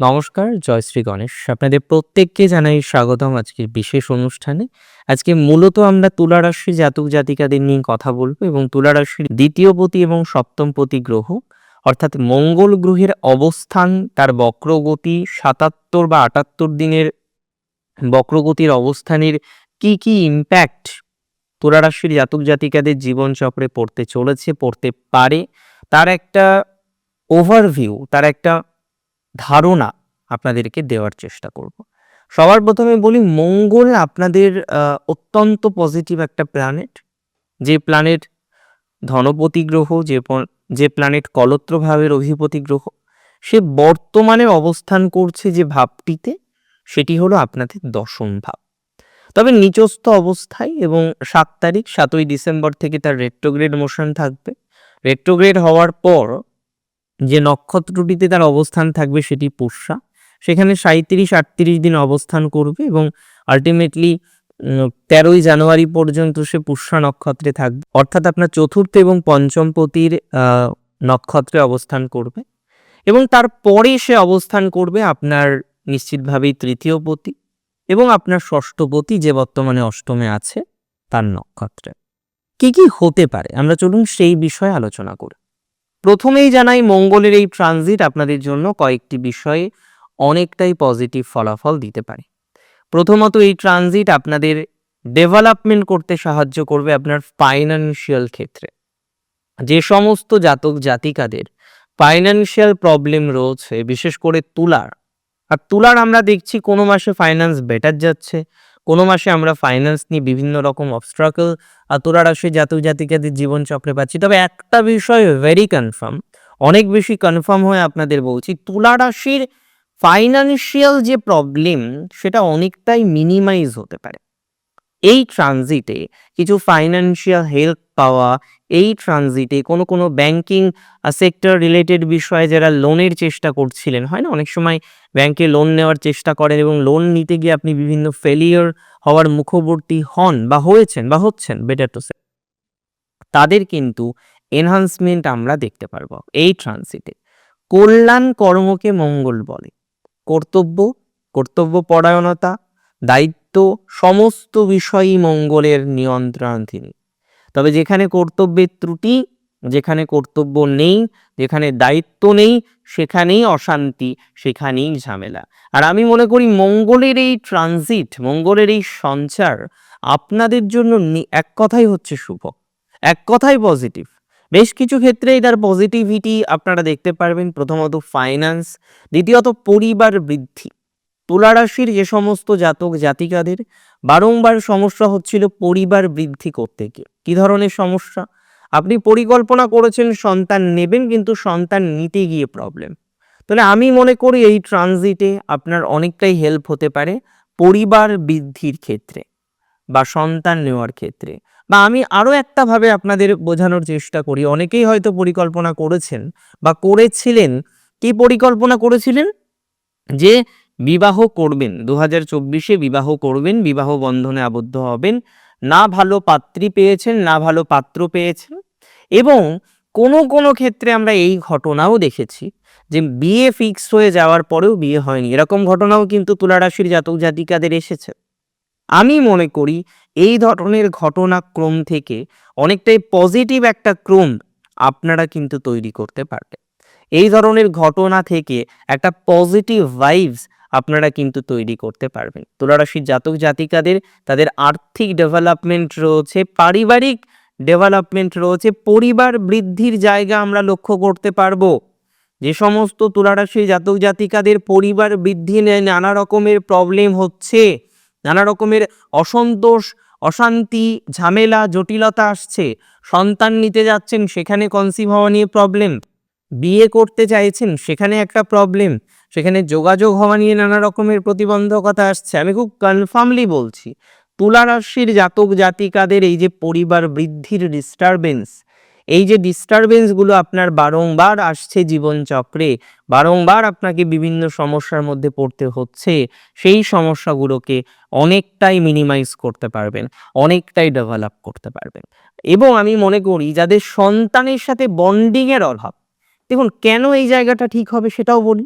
নমস্কার জয়শ্রী গণেশ। আপনাদের প্রত্যেককে জানাই স্বাগতম আজকের বিশেষ অনুষ্ঠানে। আজকে মূলত আমরা তুলা রাশির জাতক জাতিকাদের নিয়ে কথা বলব এবং তুলা রাশির দ্বিতীয় পতি এবং সপ্তম পতি গ্রহ, অর্থাৎ মঙ্গল গ্রহের অবস্থান, তার বক্রগতি, সাতাত্তর বা আটাত্তর দিনের বক্রগতির অবস্থানের কি কি ইম্প্যাক্ট তুলা রাশির জাতক জাতিকাদের জীবনচক্রে পড়তে চলেছে, পড়তে পারে, তার একটা ওভারভিউ তার একটা ধারণা আপনাদেরকে দেওয়ার চেষ্টা করব। সবার প্রথমে বলি, মঙ্গল আপনাদের অত্যন্ত পজিটিভ একটা প্ল্যানেট যে প্ল্যানেট ধনপতি গ্রহ, যে যে প্ল্যানেট কলত্র ভাবের অধিপতি গ্রহ, সে বর্তমানে অবস্থান করছে যে ভাবটিতে, সেটি হলো আপনাদের দশম ভাব। তবে নিচস্থ অবস্থায় এবং সাত তারিখ, সাতই ডিসেম্বর থেকে তার রেট্রোগ্রেড মোশন থাকবে। রেট্রোগ্রেড হওয়ার পর যে নক্ষত্রটিতে তার অবস্থান থাকবে, সেটি পুষ্যা। সেখানে সাঁত্রিশ আটত্রিশ দিন অবস্থান করবে এবং আলটিমেটলি তেরোই জানুয়ারি পর্যন্ত সে পুষ্যা নক্ষত্রে থাকবে। অর্থাৎ আপনার চতুর্থ এবং পঞ্চম পতির নক্ষত্রে অবস্থান করবে এবং তারপরে সে অবস্থান করবে আপনার নিশ্চিতভাবেই তৃতীয় পতি এবং আপনার ষষ্ঠ পতি যে বর্তমানে অষ্টমে আছে তার নক্ষত্রে। কি কি হতে পারে? আমরা চলুন সেই বিষয়ে আলোচনা করি। প্রথমেই জানাই মঙ্গলের এই ট্রানজিট আপনাদের জন্য কয়েকটি বিষয়ে অনেকটাই পজিটিভ ফলাফল দিতে পারে। প্রথমত এই ট্রানজিট আপনাদের ডেভেলপমেন্ট করতে সাহায্য করবে আপনার ফাইন্যান্সিয়াল ক্ষেত্রে। যে সমস্ত জাতক জাতিকাদের ফাইন্যান্সিয়াল প্রবলেম রয়েছে, বিশেষ করে তুলার, আর তুলার আমরা দেখছি কোনো মাসে ফাইন্যান্স বেটার যাচ্ছে, কোনো মাসে আমরা ফাইন্যান্স নিয়ে বিভিন্ন রকম অবস্ট্রাকল আর তুলা রাশির জাতক জাতিকাদের জীবনচক্রে পাচ্ছি। তবে একটা বিষয় ভেরি কনফার্ম অনেক বেশি কনফার্ম হয়ে আপনাদের বলছি তুলা রাশির ফাইন্যান্সিয়াল যে প্রবলেম সেটা অনেকটাই মিনিমাইজ হতে পারে। এই ট্রানজিটে কিছু ফাইন্যান্সিয়াল হেল্প পাওয়া, এই ট্রানজিটে কোনো কোনো ব্যাংকিং সেক্টর রিলেটেড বিষয়ে যারা লোনের চেষ্টা করছিলেন, হয় না? অনেক সময় ব্যাংকে লোন নেওয়ার চেষ্টা করেন এবং লোন নিতে গিয়ে আপনি বিভিন্ন ফেলিওর হওয়ার মুখবর্তী হন বা হয়েছেন বা হচ্ছেন বেটার টু সে তাদের কিন্তু এনহান্সমেন্ট আমরা দেখতে পারব এই ট্রানজিটে কল্যাণ কর্মকে মঙ্গল বলে। কর্তব্য কর্তব্য পরায়ণতা, দায়িত্ব, সমস্ত বিষয়ই মঙ্গলের নিয়ন্ত্রণাধীন তবে যেখানে কর্তব্যের ত্রুটি, যেখানে কর্তব্য নেই, যেখানে দায়িত্ব নেই, সেখানেই অশান্তি, সেখানেই ঝামেলা। আর আমি মনে করি মঙ্গলের এই ট্রানজিট মঙ্গলের এই সঞ্চার আপনাদের জন্য এক কথাই হচ্ছে শুভ। এক কথাই পজিটিভ বেশ কিছু ক্ষেত্রেই তার পজিটিভিটি আপনারা দেখতে পারবেন। প্রথমত ফাইন্যান্স দ্বিতীয়ত পরিবার বৃদ্ধি। তুলা রাশির যে সমস্ত জাতক জাতিকাদের বারংবার সমস্যা হচ্ছিল পরিবার বৃদ্ধি করতে গিয়ে। কি ধরনের সমস্যা? আপনি পরিকল্পনা করেছেন, সন্তান নেবেন, কিন্তু সন্তান নিতে গিয়ে প্রবলেম তাহলে আমি মনে করি এই ট্রানজিটে আপনার অনেকটাই হেল্প হতে পারে পরিবার বৃদ্ধির ক্ষেত্রে বা সন্তান নেওয়ার ক্ষেত্রে। বা আমি আরও একটাভাবে আপনাদের বোঝানোর চেষ্টা করি। অনেকেই হয়তো পরিকল্পনা করেছেন বা করেছিলেন। কি পরিকল্পনা করেছিলেন? যে বিবাহ করবেন দু হাজার চব্বিশে বিবাহ করবেন, বিবাহ বন্ধনে আবদ্ধ হবেন, না ভালো পাত্রী পেয়েছেন, না ভালো পাত্র পেয়েছেন এবং কোনো কোনো ক্ষেত্রে আমরা এই ঘটনাও দেখেছি যে বিয়ে ফিক্স হয়ে যাওয়ার পরেও বিয়ে হয়নি। এরকম ঘটনাও কিন্তু তুলা রাশির জাতক জাতিকাদের এসেছে। আমি মনে করি এই ধরনের ঘটনাক্রম থেকে অনেকটাই পজিটিভ একটা ক্রম আপনারা কিন্তু তৈরি করতে পারবেন। এই ধরনের ঘটনা থেকে একটা পজিটিভ ভাইবস আপনারা কিন্তু তৈরি করতে পারবেন। তুলারাশির জাতক জাতিকাদের তাদের আর্থিক ডেভেলপমেন্ট রয়েছে, পারিবারিক ডেভেলপমেন্ট রয়েছে, পরিবার বৃদ্ধির জায়গা আমরা লক্ষ্য করতে পারব। যে সমস্ত তুলারাশির জাতক জাতিকাদের পরিবার বৃদ্ধি নিয়ে নানা রকমের প্রবলেম হচ্ছে। নানা রকমের অসন্তোষ, অশান্তি, ঝামেলা, জটিলতা আসছে। সন্তান নিতে যাচ্ছেন, সেখানে কনসিভ হওয়া নিয়ে প্রবলেম বিয়ে করতে চাইছেন, সেখানে একটা প্রবলেম সেখানে যোগাযোগ হওয়া নিয়ে নানা রকমের প্রতিবন্ধকতা আসছে। আমি খুব কনফার্মলি বলছি তুলা রাশির জাতক জাতিকাদের এই যে পরিবার বৃদ্ধির ডিস্টারবেন্স এই যে ডিস্টারবেন্সগুলো আপনার বারংবার আসছে জীবনচক্রে, বারংবার আপনাকে বিভিন্ন সমস্যার মধ্যে পড়তে হচ্ছে, সেই সমস্যাগুলোকে অনেকটাই মিনিমাইজ করতে পারবেন, অনেকটাই ডেভেলপ করতে পারবেন। এবং আমি মনে করি যাদের সন্তানের সাথে বন্ডিংয়ের অভাব, দেখুন কেন এই জায়গাটা ঠিক হবে সেটাও বলি।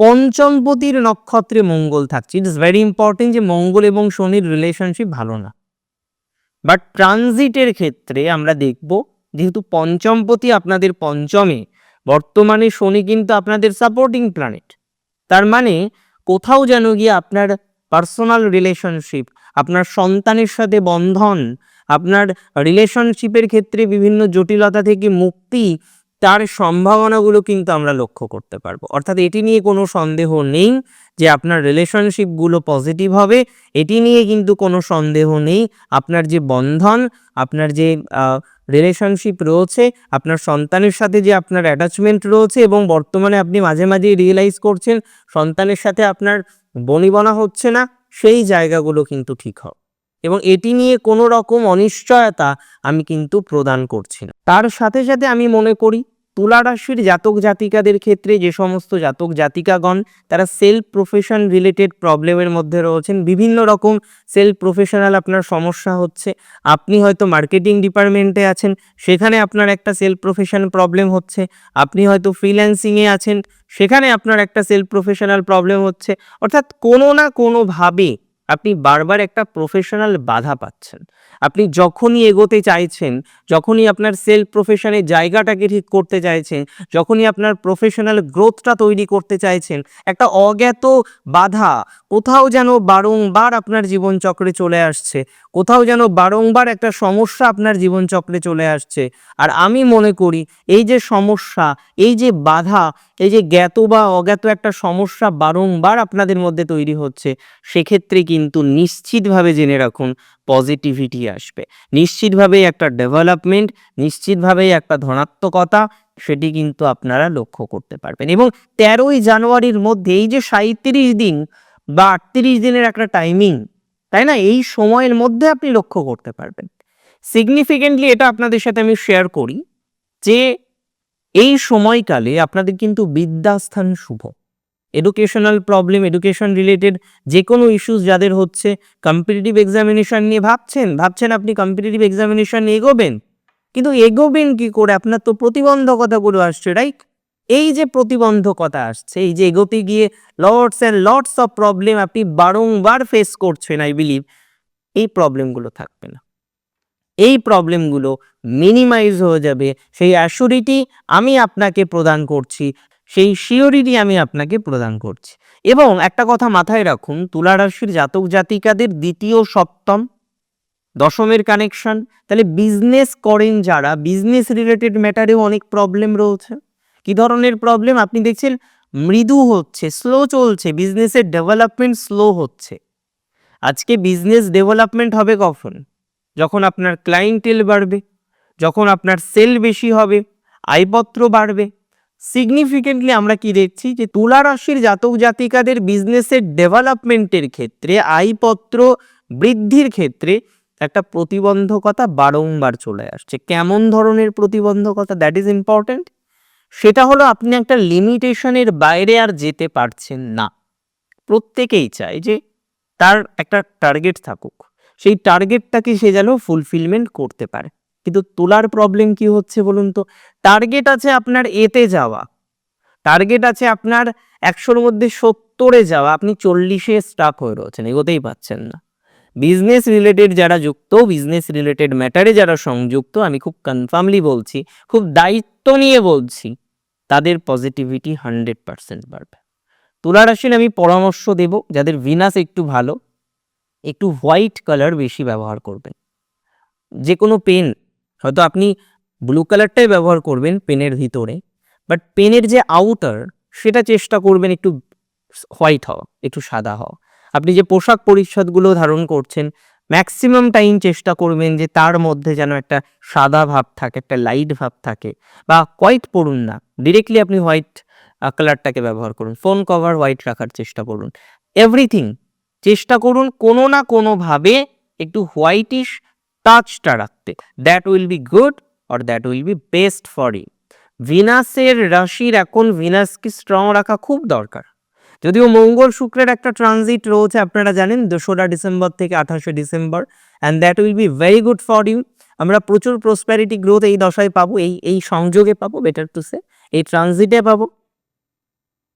পঞ্চমপতির নক্ষত্রে মঙ্গল থাকছে ইট ইস ভেরি ইম্পর্টেন্ট যে মঙ্গল এবং শনির রিলেশনশিপ ভালো না। বাট ট্রানজিটের ক্ষেত্রে আমরা দেখব যেহেতু পঞ্চমপতি আপনাদের পঞ্চমে, বর্তমানে শনি কিন্তু আপনাদের সাপোর্টিং প্ল্যানেট তার মানে কোথাও যেন গিয়ে আপনার পার্সোনাল রিলেশনশিপ আপনার সন্তানের সাথে বন্ধন, আপনার রিলেশনশিপের ক্ষেত্রে বিভিন্ন জটিলতা থেকে মুক্তি তার সম্ভাবনাগুলো কিন্তু আমরা লক্ষ্য করতে পারব। অর্থাৎ এটি নিয়ে কোনো সন্দেহ নেই যে আপনার রিলেশনশিপগুলো পজিটিভ হবে। এটি নিয়ে কিন্তু কোনো সন্দেহ নেই। আপনার যে বন্ধন, আপনার যে রিলেশনশিপ রয়েছে, আপনার সন্তানের সাথে যে আপনার অ্যাটাচমেন্ট রয়েছে এবং বর্তমানে আপনি মাঝে মাঝে রিয়েলাইজ করছেন, সন্তানের সাথে আপনার বনিবনা হচ্ছে না, সেই জায়গাগুলো কিন্তু ঠিক হবে। এবং এটি নিয়ে কোনো রকম অনিশ্চয়তা আমি কিন্তু প্রদান করছি না। তার সাথে সাথে আমি মনে করি তুলা রাশির জাতক জাতিকাদের ক্ষেত্রে যে সমস্ত জাতক জাতিকাগণ, তারা সেলফ প্রফেশন রিলেটেড প্রবলেমের মধ্যে রয়েছেন। বিভিন্ন রকম সেলফ প্রফেশনাল আপনার সমস্যা হচ্ছে। আপনি হয়তো মার্কেটিং ডিপার্টমেন্টে আছেন, সেখানে আপনার একটা সেলফ প্রফেশন প্রবলেম হচ্ছে। আপনি হয়তো ফ্রিল্যান্সিংয়ে আছেন, সেখানে আপনার একটা সেলফ প্রফেশনাল প্রবলেম হচ্ছে। অর্থাৎ কোনো না কোনোভাবে আপনি বারবার একটা প্রফেশনাল বাধা পাচ্ছেন। আপনি যখনই এগোতে চাইছেন, যখনই আপনার সেলফ প্রফেশনের জায়গাটাকে ঠিক করতে চাইছেন, যখনই আপনার প্রফেশনাল গ্রোথটা তৈরি করতে চাইছেন, একটা অজ্ঞাত বাধা কোথাও যেন বারংবার আপনার জীবনচক্রে চলে আসছে, কোথাও যেন বারংবার একটা সমস্যা আপনার জীবনচক্রে চলে আসছে। আর আমি মনে করি, এই যে সমস্যা, এই যে বাধা, এই যে জ্ঞাত বা অজ্ঞাত একটা সমস্যা বারংবার আপনাদের মধ্যে তৈরি হচ্ছে, সেক্ষেত্রে কিন্তু নিশ্চিতভাবে জেনে রাখুন পজিটিভিটি আসবে। নিশ্চিতভাবেই একটা ডেভেলপমেন্ট নিশ্চিতভাবেই একটা ধনাত্মকতা, সেটি কিন্তু আপনারা লক্ষ্য করতে পারবেন। এবং তেরোই জানুয়ারির মধ্যে এই যে সাঁত্রিশ দিন বা আটত্রিশ দিনের একটা টাইমিং তাই না? এই সময়ের মধ্যে আপনি লক্ষ্য করতে পারবেন। সিগনিফিকেন্টলি এটা আপনাদের সাথে আমি শেয়ার করি যে এই সময়কালে আপনাদের কিন্তু বিদ্যাস্থান শুভ। এডুকেশনাল প্রবলেম এডুকেশন রিলেটেড যে কোনো ইস্যুস যাদের হচ্ছে কম্পিটিটিভ এক্সামিনেশন নিয়ে ভাবছেন ভাবছেন আপনি কম্পিটিটিভ এক্সামিনেশন এগোবেন। কিন্তু এগোবেন কি করে? আপনার তো প্রতিবন্ধকতাগুলো আসছে রাইট এই যে প্রতিবন্ধকতা আসছে, এই যে এগোতে গিয়ে lots and lots of problem আপনি বারংবার ফেস করছেন আই বিলিভ এই প্রবলেমগুলো থাকবে না। এই প্রবলেমগুলো মিনিমাইজ হয়ে যাবে। সেই অ্যাসুরিটি আমি আপনাকে প্রদান করছি সেই শিওরিটি আমি আপনাকে প্রদান করছি। এবং একটা কথা মাথায় রাখুন, তুলা রাশির জাতক জাতিকাদের দ্বিতীয় সপ্তম, দশমের কানেকশন তাহলে বিজনেস করেন যারা বিজনেস রিলেটেড ম্যাটারেও অনেক প্রবলেম রয়েছে। কি ধরনের প্রবলেম আপনি দেখছেন মৃদু হচ্ছে স্লো চলছে বিজনেসের ডেভেলপমেন্ট স্লো হচ্ছে। আজকে বিজনেস ডেভেলপমেন্ট হবে কখন? যখন আপনার ক্লায়েন্টেল বাড়বে, যখন আপনার সেল বেশি হবে, আয়পত্র বাড়বে সিগনিফিকেন্টলি আমরা কি দেখছি? যে তুলা রাশির জাতক জাতিকাদের বিজনেসের ডেভেলপমেন্টের ক্ষেত্রে, আয়পত্র বৃদ্ধির ক্ষেত্রে একটা প্রতিবন্ধকতা বারংবার চলে আসছে। কেমন ধরনের প্রতিবন্ধকতা? দ্যাট ইজ ইম্পর্ট্যান্ট সেটা হলো আপনি একটা লিমিটেশনের বাইরে আর যেতে পারছেন না। প্রত্যেকেই চায় যে তার একটা টার্গেট থাকুক। সেই টার্গেটটাকে সে যেন ফুলফিলমেন্ট করতে পারে। কিন্তু তোলার প্রবলেম কি হচ্ছে বলুন তো? টার্গেট আছে আপনার এতে যাওয়া। টার্গেট আছে আপনার একশোর মধ্যে সত্তরে যাওয়া। আপনি চল্লিশে স্টাক হয়ে রয়েছেন, এগোতেই পাচ্ছেন না। বিজনেস রিলেটেড যারা যুক্ত বিজনেস রিলেটেড ম্যাটারে যারা সংযুক্ত, আমি খুব কনফার্মলি বলছি, খুব দায়িত্ব নিয়ে বলছি, তাদের পজিটিভিটি হান্ড্রেড পার্সেন্ট বাড়বে। তুলা আমি পরামর্শ দেব, যাদের ভিনাস একটু ভালো, একটু হোয়াইট কালার বেশি ব্যবহার করবেন। যে কোনো পেন হয়তো আপনি ব্লু কালারটাই ব্যবহার করবেন পেনের ভিতরে বাট পেনের যে আউটার সেটা চেষ্টা করবেন একটু হোয়াইট হওয়া, একটু সাদা হওয়া। আপনি যে পোশাক পরিচ্ছদগুলো ধারণ করছেন ম্যাক্সিমাম টাইম চেষ্টা করবেন যে তার মধ্যে যেন একটা সাদা ভাব থাকে, একটা লাইট ভাব থাকে, বা হোয়াইট পড়ুন না ডিরেক্টলি আপনি হোয়াইট কালারটাকে ব্যবহার করুন ফোন কভার হোয়াইট রাখার চেষ্টা করুন। এভরিথিং চেষ্টা করুন কোনো না কোনোভাবে একটু হোয়াইটিশ টাচটা রাখতে। That will be good or that will be best for you ভিনাসের রাশির এখন ভিনাসকে স্ট্রং রাখা খুব দরকার। যদিও মঙ্গল শুক্রের একটা ট্রানজিট রয়েছে, আপনারা জানেন, দোসরা ডিসেম্বর থেকে আঠাশে December and that will be very good for you আমরা প্রচুর প্রসপ্যারিটি গ্রোথ এই দশায় পাবো, এই এই সংযোগে পাবো বেটার টু সে এই ট্রানজিটে পাবো।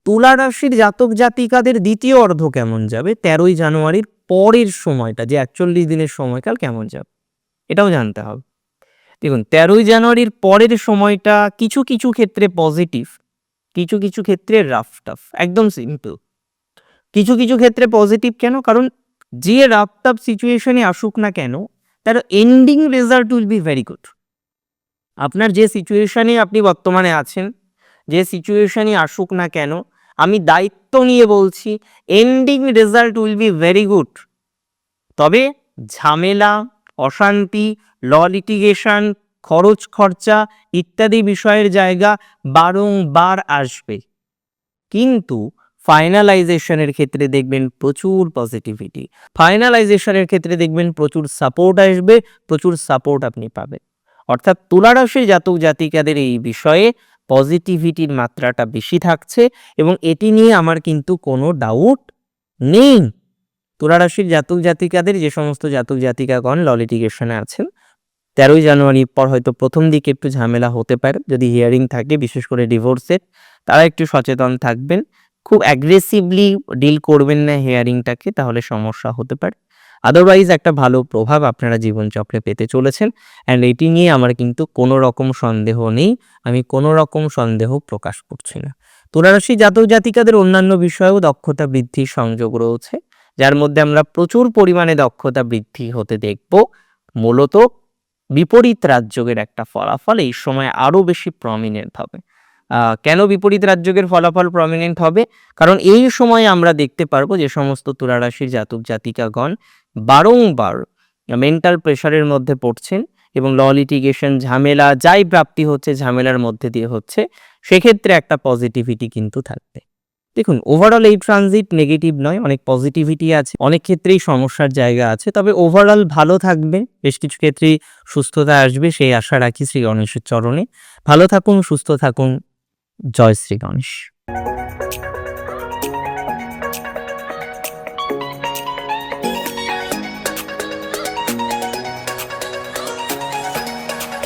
তুলা রাশির জাতক জাতিকাদের দ্বিতীয় অর্ধ কেমন যাবে? তেরোই জানুয়ারির পরের সময়টা, যে একচল্লিশ দিনের সময়কাল কেমন যাবে? এটাও জানতে হবে। দেখুন, তেরোই জানুয়ারির পরের সময়টা কিছু কিছু ক্ষেত্রে পজিটিভ কিছু কিছু ক্ষেত্রে রাফ টাফ একদম সিম্পল কিছু কিছু ক্ষেত্রে পজিটিভ কেন? কারণ যে রাফ টাফ সিচুয়েশনে আসুক না কেন, তার ending result will be very good আপনার যে সিচুয়েশনে আপনি বর্তমানে আছেন, যে সিচুয়েশনে আসুক না কেন, আমি দায়িত্ব নিয়ে বলছি ending result will be very good তবে ঝামেলা অশান্তি, ল লিটিগেশন খরচ খরচা ইত্যাদি বিষয়ের জায়গা বারংবার আসবে। কিন্তু ফাইনালাইজেশনের ক্ষেত্রে দেখবেন প্রচুর পজিটিভিটি ফাইনালাইজেশনের ক্ষেত্রে দেখবেন প্রচুর সাপোর্ট আসবে, প্রচুর সাপোর্ট আপনি পাবেন। অর্থাৎ তুলারাশির জাতক জাতিকাদের এই বিষয়ে পজিটিভিটির মাত্রাটা বেশি থাকছে এবং এটি নিয়ে আমার কিন্তু কোনো ডাউট নেই। তুলারাশির জাতক জাতিকাদের যে সমস্ত জাতক জাতিকাগণ ল লিটিগেশনে আছেন, তেরোই জানুয়ারির পর হয়তো প্রথম দিকে একটু ঝামেলা হতে পারে। যদি হিয়ারিং থাকে, বিশেষ করে ডিভোর্সের তারা একটু সচেতন থাকবেন। খুব অ্যাগ্রেসিভলি ডিল করবেন না হিয়ারিংটাকে তাহলে সমস্যা হতে পারে। আদারওয়াইজ একটা ভালো প্রভাব আপনারা জীবনচক্রে পেতে চলেছেন। অ্যান্ড এটি নিয়ে আমার কিন্তু কোনো রকম সন্দেহ নেই। আমি কোনো রকম সন্দেহ প্রকাশ করছি না। তুলারাশি জাতক জাতিকাদের অন্যান্য বিষয়েও দক্ষতা বৃদ্ধির সংযোগ রয়েছে। যার মধ্যে আমরা প্রচুর পরিমাণে দক্ষতা বৃদ্ধি হতে দেখব। মূলত বিপরীত রাজযোগের একটা ফলাফল এই সময় আরও বেশি প্রমিনেন্ট হবে। কেন বিপরীত রাজযোগের ফলাফল প্রমিনেন্ট হবে? কারণ এই সময় আমরা দেখতে পারব যে সমস্ত তুলারাশির জাতক জাতিকাগণ বারংবার মেন্টাল প্রেশারের মধ্যে পড়ছেন এবং ল লিটিগেশন ঝামেলা, যাই প্রাপ্তি হচ্ছে, ঝামেলার মধ্যে দিয়ে হচ্ছে, সেক্ষেত্রে একটা পজিটিভিটি কিন্তু থাকবে। দেখুন ওভারঅল এই ট্রানজিট নেগেটিভ নয়, অনেক পজিটিভিটি আছে, অনেক ক্ষেত্রেই সমস্যার জায়গা আছে, তবে ওভারঅল ভালো থাকবে, বেশ কিছু ক্ষেত্রেই সুস্থতা আসবে, সেই আশা রাখি শ্রী গণেশের চরণে। ভালো থাকুন, সুস্থ থাকুন, জয় শ্রী গণেশ।